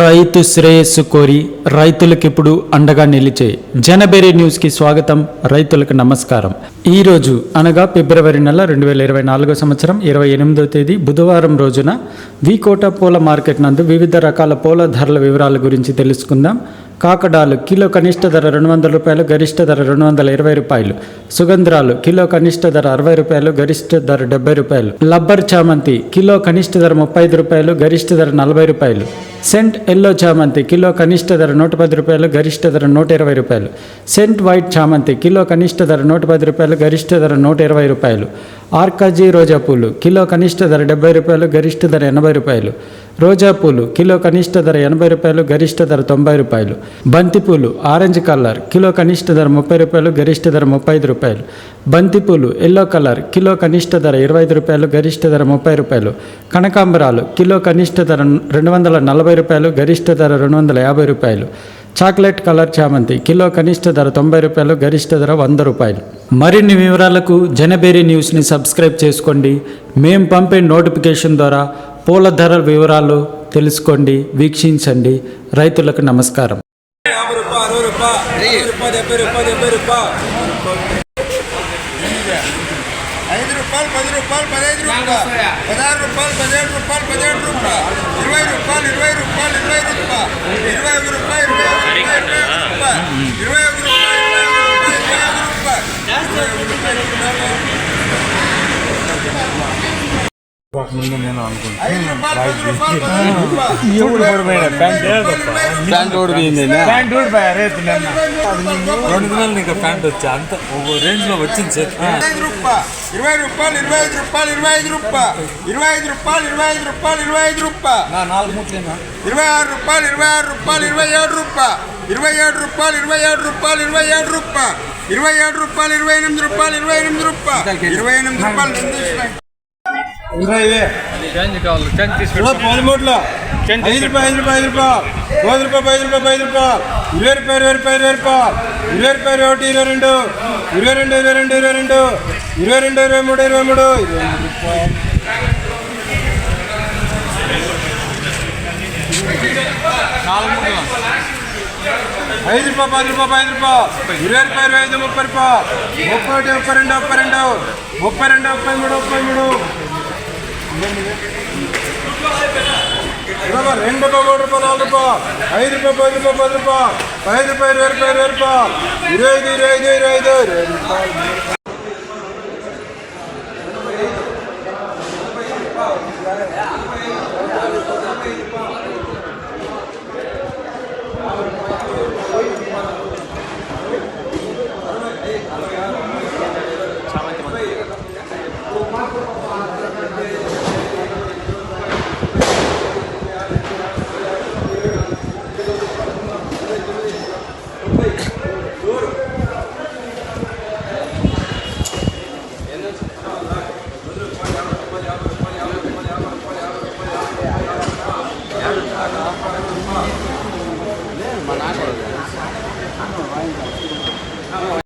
రైతు శ్రేయస్సు కోరి రైతులకు ఇప్పుడు అండగా నిలిచే జనబెరి న్యూస్కి స్వాగతం. రైతులకు నమస్కారం. ఈ రోజు అనగా ఫిబ్రవరి నెల రెండు వేల ఇరవై నాలుగో సంవత్సరం ఇరవై ఎనిమిదో తేదీ బుధవారం రోజున వికోట పూల మార్కెట్ నందు వివిధ రకాల పూల ధరల వివరాల గురించి తెలుసుకుందాం. కాకడాలు కిలో కనిష్ట ధర రెండు వందల రూపాయలు గరిష్ట ధర రెండు వందల ఇరవై రూపాయలు. సుగంధ్రాలు కిలో కనిష్ట ధర అరవై రూపాయలు గరిష్ట ధర డెబ్బై రూపాయలు. లబ్బర్ చామంతి కిలో కనిష్ట ధర ముప్పై ఐదు రూపాయలు గరిష్ట ధర నలభై రూపాయలు. సెంట్ ఎల్లో చామంతి కిలో కనిష్ట ధర నూట పది రూపాయలు గరిష్ట ధర నూట ఇరవై రూపాయలు. సెంట్ వైట్ చామంతి కిలో కనిష్ట ధర నూట పది రూపాయలు గరిష్ట ధర నూట ఇరవై రూపాయలు. ఆర్కాజీ రోజా పూలు కిలో కనిష్ట ధర డెబ్బై రూపాయలు గరిష్ట ధర ఎనభై రూపాయలు. రోజా పూలు కిలో కనిష్ట ధర ఎనభై రూపాయలు గరిష్ట ధర తొంభై రూపాయలు. బంతి పూలు ఆరెంజ్ కలర్ కిలో కనిష్ట ధర ముప్పై రూపాయలు గరిష్ట ధర ముప్పై ఐదు రూపాయలు. బంతి పూలు ఎల్లో కలర్ కిలో కనిష్ట ధర ఇరవై ఐదు రూపాయలు గరిష్ట ధర ముప్పై రూపాయలు. కనకాంబరాలు కిలో కనిష్ట ధర రెండు వందల నలభై రూపాయలు గరిష్ట ధర రెండు వందల యాభై రూపాయలు. చాక్లెట్ కలర్ చామంతి కిలో కనిష్ట ధర తొంభై రూపాయలు గరిష్ట ధర వంద రూపాయలు. మరిన్ని వివరాలకు జనబేరి న్యూస్ని సబ్స్క్రైబ్ చేసుకోండి. మేము పంపే నోటిఫికేషన్ ద్వారా పూల ధర వివరాలు తెలుసుకోండి వీక్షించండి రైతులకు నమస్కారం రూపాయలు రూపాయలు ఐదు రూపాయలు పది రూపాయలు పదహైదు రూపాయలు పదహారు రూపాయలు పదిహేడు రూపాయలు పదిహేడు రూపాయలు ఇరవై రూపాయలు ఇరవై రూపాయలు ఇరవై రూపాయలు ఇరవై ఒక రూపాయి ఇరవై ఒక రూపాయి ఇరవై ఒక రూపాయి ఇరవై ఒక రూపాయి ఇరవై ఒక రూపాయి ఇరవై ఒక రూపాయి ఇరవై ఒక రూపాయి ముందు నేను అనుకుంటున్నాను ఐదు రూపాయలు పది రూపాయలు పదిహేడు రూపాయలు ప్యాంట్ ఓడిపోయింది ప్యాంట్ ఊడిపోయా రేపు నిన్న రెండు దినాలు నీకు ప్యాంట్ వచ్చా అంత ఒక రేంజ్లో వచ్చింది సార్ ఐదు రూపాయలు ఇరవై రూపాయలు ఇరవై ఐదు రూపాయలు ఇరవై ఐదు రూపాయలు ఇరవై ఐదు రూపాయలు ఇరవై ఐదు రూపాయలు ఇరవై ఐదు రూపాయలు నా నాలుగు ముట్లేనా ఇరవై ఆరు రూపాయలు ఇరవై ఆరు రూపాయలు ఇరవై ఏడు రూపాయలు ఇరవై ఏడు రూపాయలు ఇరవై ఏడు రూపాయలు ఇరవై ఏడు రూపాయలు ఇరవై ఏడు రూపాయలు ఇరవై ఎనిమిది రూపాయలు ఇరవై ఎనిమిది రూపాయలు ఇరవై ఎనిమిది రూపాయలు చేంజ్ కావాలి చేంజ్ తీసుకుంటా పదమూడులో ఐదు రూపాయలు ఐదు రూపాయలు ఐదు రూపాయలు. ఐదు రూపాయలు ఐదు రూపాయలు ఐదు రూపాయలు. ఇరవై రూపాయలు ఇరవై రూపాయలు ఇరవై రూపాయలు. ఇరవై రూపాయలు ఒకటి ఇరవై రెండు. ఇరవై రెండు ఇరవై రెండు ఇరవై రెండు. ఇరవై రెండు ఇరవై మూడు ఇరవై మూడు. ఇరవై మూడు రూపాయలు ఐదు రూపాయలు పది రూపాయలు ఐదు రూపాయలు. ఇరవై రూపాయలు ఇరవై ఐదు ముప్పై రూపాయలు. ముప్పై ఒకటి ముప్పై రెండు ముప్పై రెండు. ముప్పై రెండు ముప్పై మూడు ముప్పై మూడు. ఇరవై రెండు రూపాయలు మూడు రూపాయలు నాలుగు రూపాయలు ఐదు రూపాయలు పది రూపాయలు పది రూపాయలు ఐదు రూపాయలు ఇరవై రూపాయలు ఇరవై రూపాయలు ఇరవై ఐదు ఇరవై ఐదు ఇరవై ఐదు 嗯好的好的嗯好的嗯好的嗯好的